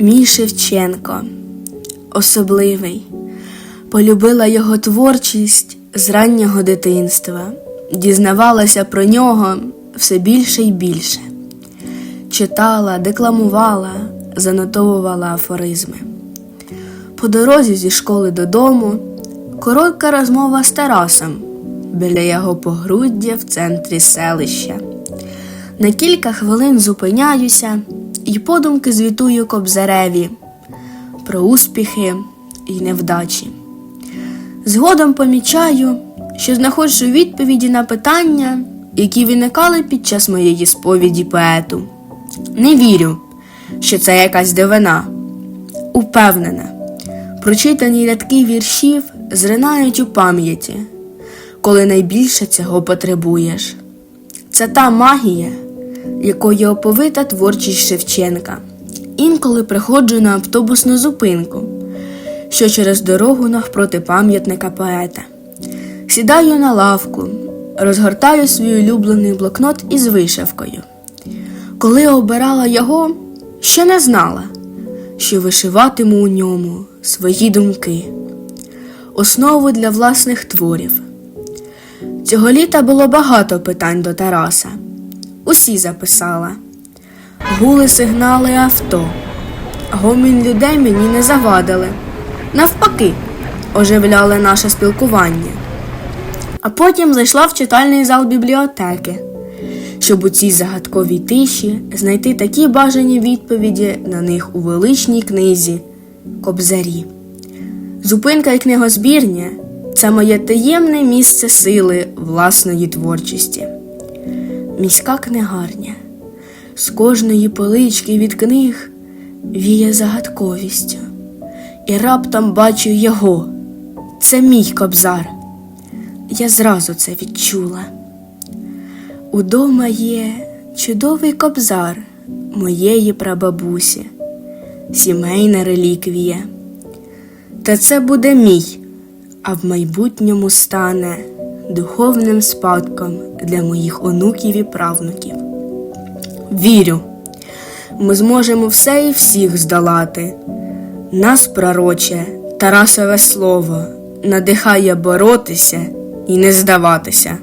Мій Шевченко, особливий, полюбила його творчість з раннього дитинства, дізнавалася про нього все більше і більше, читала, декламувала, занотовувала афоризми. По дорозі зі школи додому коротка розмова з Тарасом біля його погруддя в центрі селища. На кілька хвилин зупиняюся і подумки звітую кобзареві про успіхи і невдачі. Згодом помічаю, що знаходжу відповіді на питання, які виникали під час моєї сповіді поету. Не вірю, що це якась дивина. Упевнена, прочитані рядки віршів зринають у пам'яті, коли найбільше цього потребуєш. Це та магія, якою оповита творчість Шевченка. Інколи приходжу на автобусну зупинку, що через дорогу навпроти пам'ятника поета. Сідаю на лавку, розгортаю свій улюблений блокнот із вишивкою. Коли обирала його, ще не знала, що вишиватиму у ньому свої думки, основу для власних творів. Цього літа було багато питань до Тараса. Усі записала. Гули сигнали авто. Гомін людей мені не завадили. Навпаки, оживляли наше спілкування. А потім зайшла в читальний зал бібліотеки, щоб у цій загадковій тиші знайти такі бажані відповіді на них у величній книзі Кобзарі. Зупинка і книгозбірня це моє таємне місце сили власної творчості. Міська книгарня. З кожної полички від книг віє загадковістю. І раптом бачу його. Це мій кобзар. Я зразу це відчула. Удома є чудовий кобзар моєї прабабусі, сімейна реліквія. Та це буде мій, а в майбутньому стане духовним спадком для моїх онуків і правнуків. Вірю, ми зможемо все і всіх здолати. Нас, пророче, Тарасове слово, надихає боротися і не здаватися.